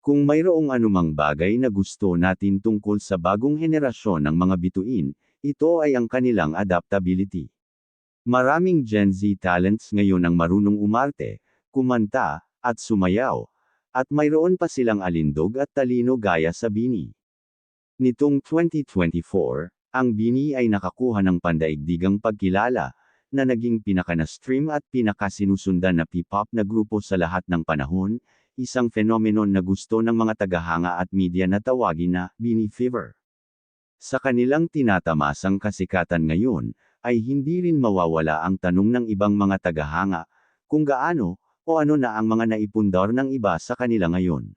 Kung mayroong anumang bagay na gusto natin tungkol sa bagong henerasyon ng mga bituin, ito ay ang kanilang adaptability. Maraming Gen Z talents ngayon ang marunong umarte, kumanta, at sumayaw, at mayroon pa silang alindog at talino gaya sa Bini. Nitong 2024, ang Bini ay nakakuha ng pandaigdigang pagkilala, na naging pinaka-na-stream at pinaka-sinusundan na P-pop na grupo sa lahat ng panahon, isang phenomenon na gusto ng mga tagahanga at media na tawagin na Beanie Fever. Sa kanilang tinatamasang kasikatan ngayon, ay hindi rin mawawala ang tanong ng ibang mga tagahanga, kung gaano, o ano na ang mga naipundar ng iba sa kanila ngayon.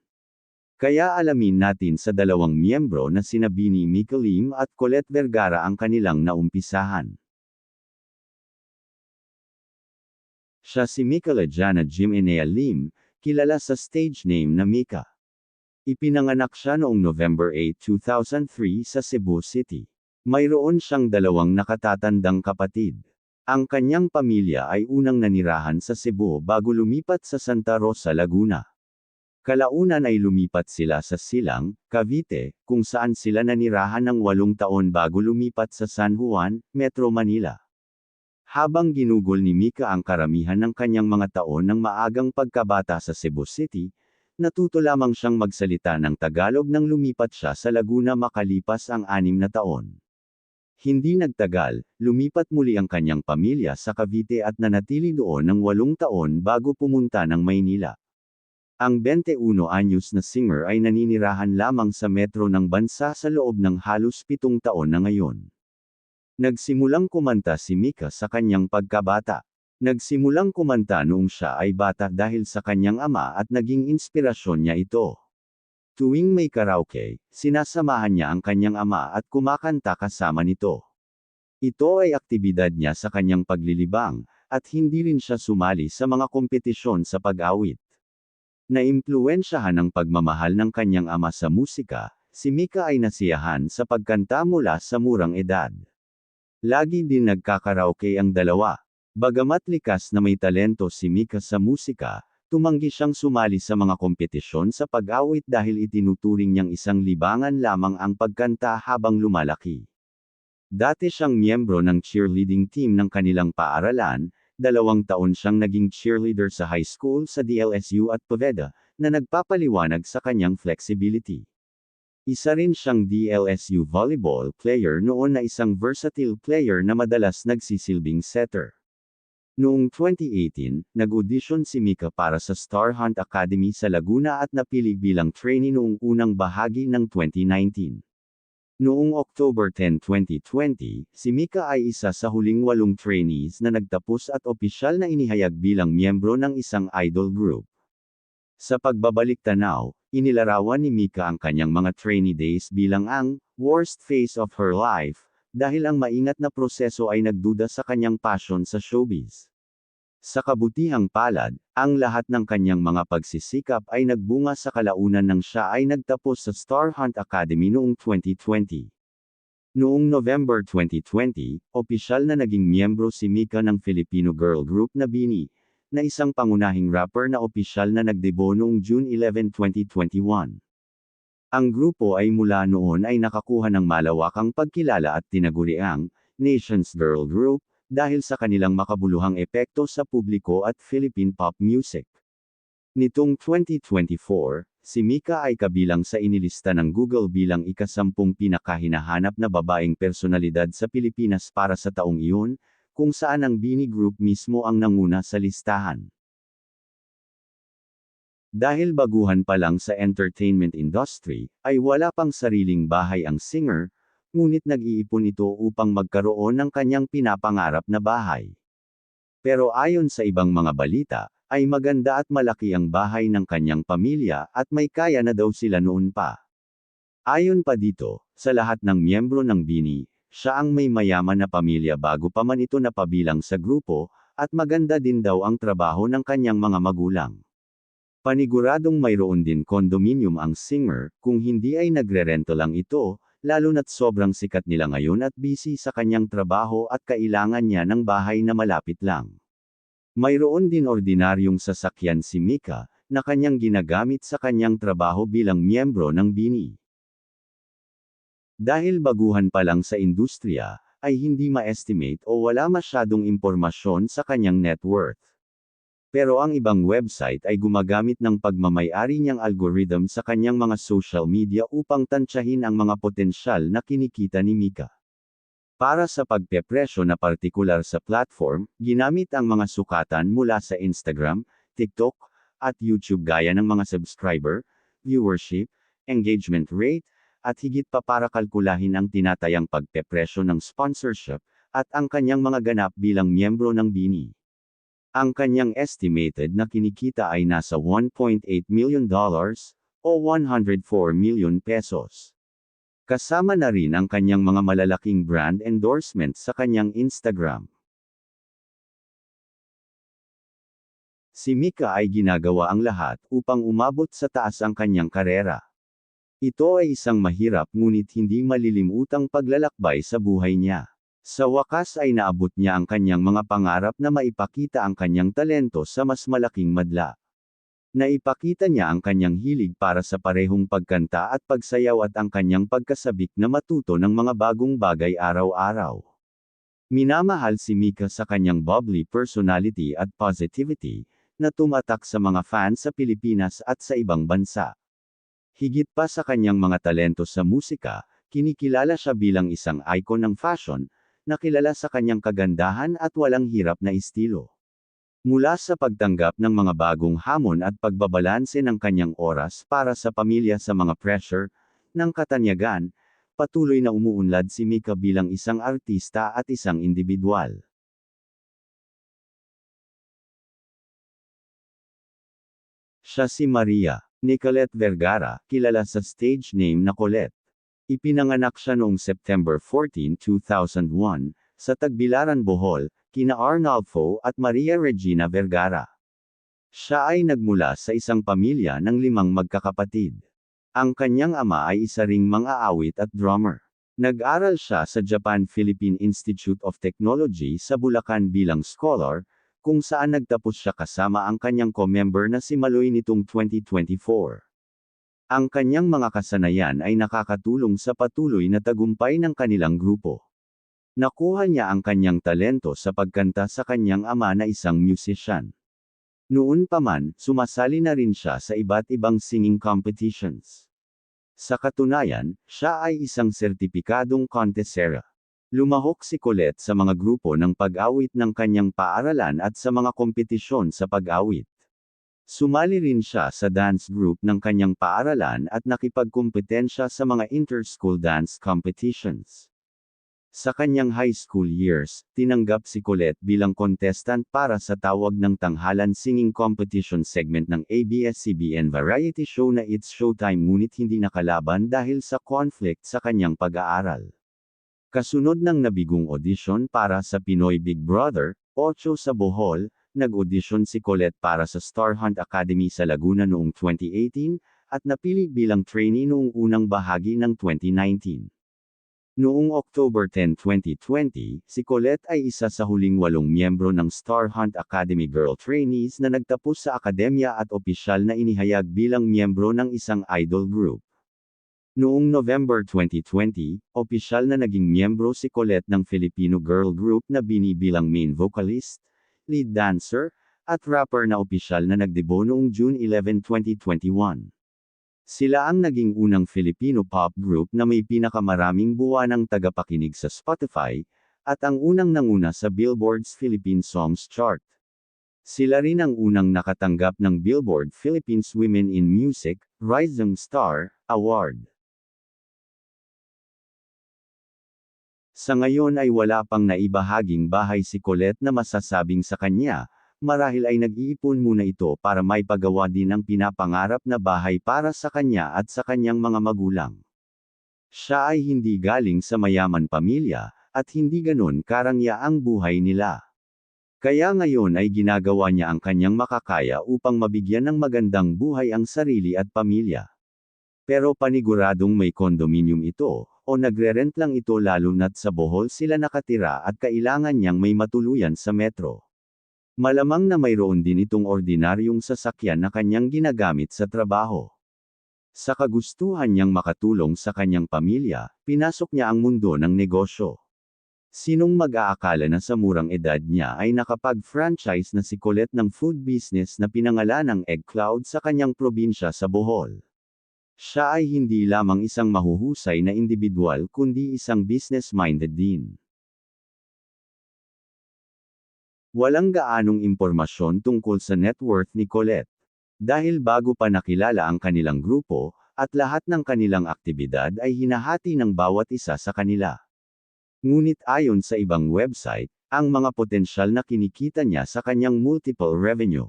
Kaya alamin natin sa dalawang miyembro na sina Bini Mikalim at Colette Vergara ang kanilang naumpisahan. Siya si Mikaela Jana Jim Enea Lim, kilala sa stage name na Mika. Ipinanganak siya noong November 8, 2003 sa Cebu City. Mayroon siyang dalawang nakatatandang kapatid. Ang kanyang pamilya ay unang nanirahan sa Cebu bago lumipat sa Santa Rosa, Laguna. Kalaunan ay lumipat sila sa Silang, Cavite, kung saan sila nanirahan ng walong taon bago lumipat sa San Juan, Metro Manila. Habang ginugol ni Mika ang karamihan ng kanyang mga taon ng maagang pagkabata sa Cebu City, natuto lamang siyang magsalita ng Tagalog nang lumipat siya sa Laguna makalipas ang anim na taon. Hindi nagtagal, lumipat muli ang kanyang pamilya sa Cavite at nanatili doon ng walong taon bago pumunta ng Maynila. Ang 21 anyos na singer ay naninirahan lamang sa metro ng bansa sa loob ng halos pitong taon na ngayon. Nagsimulang kumanta si Mika sa kanyang pagkabata. Nagsimulang kumanta noong siya ay bata dahil sa kanyang ama at naging inspirasyon niya ito. Tuwing may karaoke, sinasamahan niya ang kanyang ama at kumakanta kasama nito. Ito ay aktibidad niya sa kanyang paglilibang, at hindi rin siya sumali sa mga kompetisyon sa pag-awit. Naimpluwensyahan ng pagmamahal ng kanyang ama sa musika, si Mika ay nasiyahan sa pagkanta mula sa murang edad. Lagi din nagkakaraoke ang dalawa. Bagamat likas na may talento si Mika sa musika, tumanggi siyang sumali sa mga kompetisyon sa pag-awit dahil itinuturing niyang isang libangan lamang ang pagkanta habang lumalaki. Dati siyang miyembro ng cheerleading team ng kanilang paaralan, dalawang taon siyang naging cheerleader sa high school sa DLSU at Poveda, na nagpapaliwanag sa kanyang flexibility. Isa rin siyang DLSU volleyball player noon na isang versatile player na madalas nagsisilbing setter. Noong 2018, nag-audition si Mika para sa Star Hunt Academy sa Laguna at napili bilang trainee noong unang bahagi ng 2019. Noong October 10, 2020, si Mika ay isa sa huling walong trainees na nagtapos at opisyal na inihayag bilang miyembro ng isang idol group. Sa pagbabalik tanaw, inilarawan ni Mika ang kanyang mga trainee days bilang ang worst phase of her life, dahil ang maingat na proseso ay nagduda sa kanyang passion sa showbiz. Sa kabutihang palad, ang lahat ng kanyang mga pagsisikap ay nagbunga sa kalaunan nang siya ay nagtapos sa Star Hunt Academy noong 2020. Noong November 2020, opisyal na naging miyembro si Mika ng Filipino girl group na Bini, na isang pangunahing rapper na opisyal na nagdebo noong June 11, 2021. Ang grupo ay mula noon ay nakakuha ng malawakang pagkilala at tinaguriang Nations Girl Group dahil sa kanilang makabuluhang epekto sa publiko at Philippine pop music. Nitong 2024, si Mika ay kabilang sa inilista ng Google bilang ikasampung pinakahinahanap na babaeng personalidad sa Pilipinas para sa taong iyon, kung saan ang Bini Group mismo ang nanguna sa listahan. Dahil baguhan pa lang sa entertainment industry, ay wala pang sariling bahay ang singer, ngunit nag-iipon ito upang magkaroon ng kanyang pinapangarap na bahay. Pero ayon sa ibang mga balita, ay maganda at malaki ang bahay ng kanyang pamilya at may kaya na daw sila noon pa. Ayon pa dito, sa lahat ng miyembro ng Bini, siya ang may mayaman na pamilya bago pa man ito napabilang sa grupo, at maganda din daw ang trabaho ng kanyang mga magulang. Paniguradong mayroon din condominium ang singer, kung hindi ay nagre-rento lang ito, lalo na't sobrang sikat nila ngayon at busy sa kanyang trabaho at kailangan niya ng bahay na malapit lang. Mayroon din ordinaryong sasakyan si Mika, na kanyang ginagamit sa kanyang trabaho bilang miyembro ng BINI. Dahil baguhan pa lang sa industriya, ay hindi ma-estimate o wala masyadong impormasyon sa kanyang net worth. Pero ang ibang website ay gumagamit ng pagmamayari niyang algorithm sa kanyang mga social media upang tansyahin ang mga potensyal na kinikita ni Mika. Para sa pagpepresyo na partikular sa platform, ginamit ang mga sukatan mula sa Instagram, TikTok, at YouTube gaya ng mga subscriber, viewership, engagement rate, at higit pa para kalkulahin ang tinatayang pagpepresyo ng sponsorship, at ang kanyang mga ganap bilang miyembro ng BINI. Ang kanyang estimated na kinikita ay nasa 1.8 million dollars, o 104 million pesos. Kasama na rin ang kanyang mga malalaking brand endorsements sa kanyang Instagram. Si Mika ay ginagawa ang lahat upang umabot sa taas ang kanyang karera. Ito ay isang mahirap ngunit hindi malilimutang paglalakbay sa buhay niya. Sa wakas ay naabot niya ang kanyang mga pangarap na maipakita ang kanyang talento sa mas malaking madla. Naipakita niya ang kanyang hilig para sa parehong pagkanta at pagsayaw at ang kanyang pagkasabik na matuto ng mga bagong bagay araw-araw. Minamahal si Mika sa kanyang bubbly personality at positivity, na tumatak sa mga fans sa Pilipinas at sa ibang bansa. Higit pa sa kanyang mga talento sa musika, kinikilala siya bilang isang icon ng fashion, na kilala sa kanyang kagandahan at walang hirap na estilo. Mula sa pagtanggap ng mga bagong hamon at pagbabalanse ng kanyang oras para sa pamilya sa mga pressure, ng katanyagan, patuloy na umuunlad si Mika bilang isang artista at isang individual. Siya si Maria Nicolette Vergara, kilala sa stage name na Colette. Ipinanganak siya noong September 14, 2001, sa Tagbilaran, Bohol, kina Arnalfo at Maria Regina Vergara. Siya ay nagmula sa isang pamilya ng limang magkakapatid. Ang kanyang ama ay isa ring mang-aawit at drummer. Nag-aral siya sa Japan-Philippine Institute of Technology sa Bulacan bilang scholar, kung saan nagtapos siya kasama ang kanyang co-member na si Maloy nitong 2024. Ang kanyang mga kasanayan ay nakakatulong sa patuloy na tagumpay ng kanilang grupo. Nakuha niya ang kanyang talento sa pagkanta sa kanyang ama na isang musician. Noon pa man, sumasali na rin siya sa iba't ibang singing competitions. Sa katunayan, siya ay isang sertipikadong contessera. Lumahok si Colette sa mga grupo ng pag-awit ng kanyang paaralan at sa mga kompetisyon sa pag-awit. Sumali rin siya sa dance group ng kanyang paaralan at nakipagkumpetensya sa mga inter-school dance competitions. Sa kanyang high school years, tinanggap si Colette bilang contestant para sa tawag ng tanghalan singing competition segment ng ABS-CBN variety show na It's Showtime ngunit hindi nakalaban dahil sa conflict sa kanyang pag-aaral. Kasunod ng nabigong audition para sa Pinoy Big Brother, 8 sa Bohol, nag-audition si Colette para sa Star Hunt Academy sa Laguna noong 2018, at napili bilang trainee noong unang bahagi ng 2019. Noong October 10, 2020, si Colette ay isa sa huling walong miyembro ng Star Hunt Academy Girl Trainees na nagtapos sa akademya at opisyal na inihayag bilang miyembro ng isang idol group. Noong November 2020, opisyal na naging miyembro si Colette ng Filipino girl group na binibilang main vocalist, lead dancer, at rapper na opisyal na nagdebo noong June 11, 2021. Sila ang naging unang Filipino pop group na may pinakamaraming buwanang tagapakinig sa Spotify, at ang unang nanguna sa Billboard's Philippine Songs Chart. Sila rin ang unang nakatanggap ng Billboard Philippines Women in Music, Rising Star, Award. Sa ngayon ay wala pang naibahaging bahay si Colette na masasabing sa kanya, marahil ay nag-iipon muna ito para may pagawa din ang pinapangarap na bahay para sa kanya at sa kanyang mga magulang. Siya ay hindi galing sa mayaman pamilya, at hindi ganon karangya ang buhay nila. Kaya ngayon ay ginagawa niya ang kanyang makakaya upang mabigyan ng magandang buhay ang sarili at pamilya. Pero paniguradong may kondominium ito, o nagre-rent lang ito lalo na't sa Bohol sila nakatira at kailangan niyang may matuluyan sa metro. Malamang na mayroon din itong ordinaryong sasakyan na kanyang ginagamit sa trabaho. Sa kagustuhan niyang makatulong sa kanyang pamilya, pinasok niya ang mundo ng negosyo. Sinong mag-aakala na sa murang edad niya ay nakapag-franchise na si Colette ng food business na pinangalan ng Egg Cloud sa kanyang probinsya sa Bohol. Siya ay hindi lamang isang mahuhusay na individual kundi isang business-minded din. Walang gaanong impormasyon tungkol sa net worth ni Colette. Dahil bago pa nakilala ang kanilang grupo, at lahat ng kanilang aktibidad ay hinahati ng bawat isa sa kanila. Ngunit ayon sa ibang website, ang mga potensyal na kinikita niya sa kanyang multiple revenue.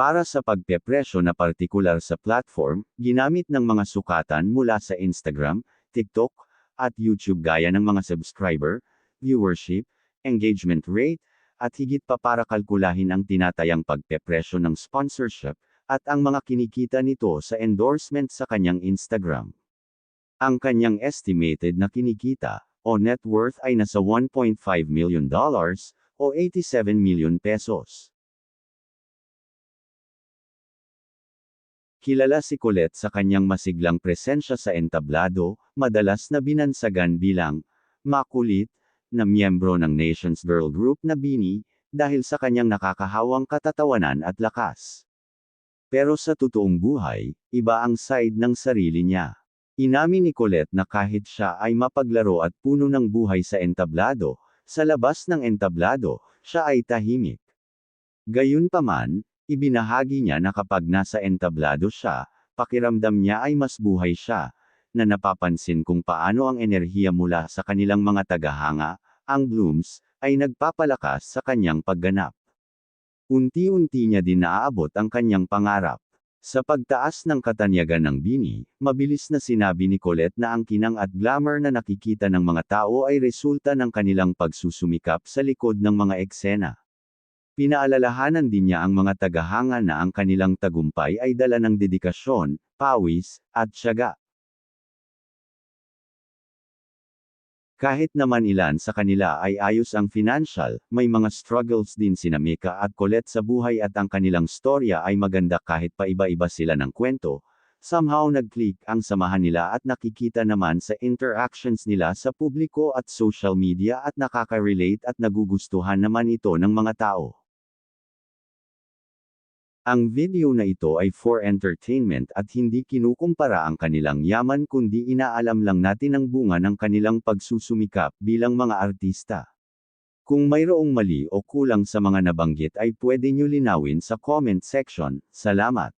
Para sa pagpepresyo na partikular sa platform, ginamit ng mga sukatan mula sa Instagram, TikTok, at YouTube gaya ng mga subscriber, viewership, engagement rate, at higit pa para kalkulahin ang tinatayang pagpepresyo ng sponsorship, at ang mga kinikita nito sa endorsement sa kanyang Instagram. Ang kanyang estimated na kinikita, o net worth ay nasa 1.5 million dollars, o 87 million pesos. Kilala si Colette sa kanyang masiglang presensya sa entablado, madalas na binansagan bilang makulit na miyembro ng Nations Girl Group na Bini, dahil sa kanyang nakakahawang katatawanan at lakas. Pero sa totoong buhay, iba ang side ng sarili niya. Inamin ni Colette na kahit siya ay mapaglaro at puno ng buhay sa entablado, sa labas ng entablado, siya ay tahimik. Gayunpaman, ibinahagi niya na kapag nasa entablado siya, pakiramdam niya ay mas buhay siya, na napapansin kung paano ang enerhiya mula sa kanilang mga tagahanga, ang blooms, ay nagpapalakas sa kanyang pagganap. Unti-unti niya din naaabot ang kanyang pangarap. Sa pagtaas ng katanyagan ng Bini, mabilis na sinabi ni Colette na ang kinang at glamour na nakikita ng mga tao ay resulta ng kanilang pagsusumikap sa likod ng mga eksena. Pinaalalahanan din niya ang mga tagahanga na ang kanilang tagumpay ay dala ng dedikasyon, pawis, at tiyaga. Kahit naman ilan sa kanila ay ayos ang financial, may mga struggles din sina Mika at Colette sa buhay at ang kanilang storya ay maganda kahit pa iba-iba sila ng kwento. Somehow nag-click ang samahan nila at nakikita naman sa interactions nila sa publiko at social media at nakaka-relate at nagugustuhan naman ito ng mga tao. Ang video na ito ay for entertainment at hindi kinukumpara ang kanilang yaman kundi inaalam lang natin ang bunga ng kanilang pagsusumikap bilang mga artista. Kung mayroong mali o kulang sa mga nabanggit ay pwede nyo linawin sa comment section. Salamat.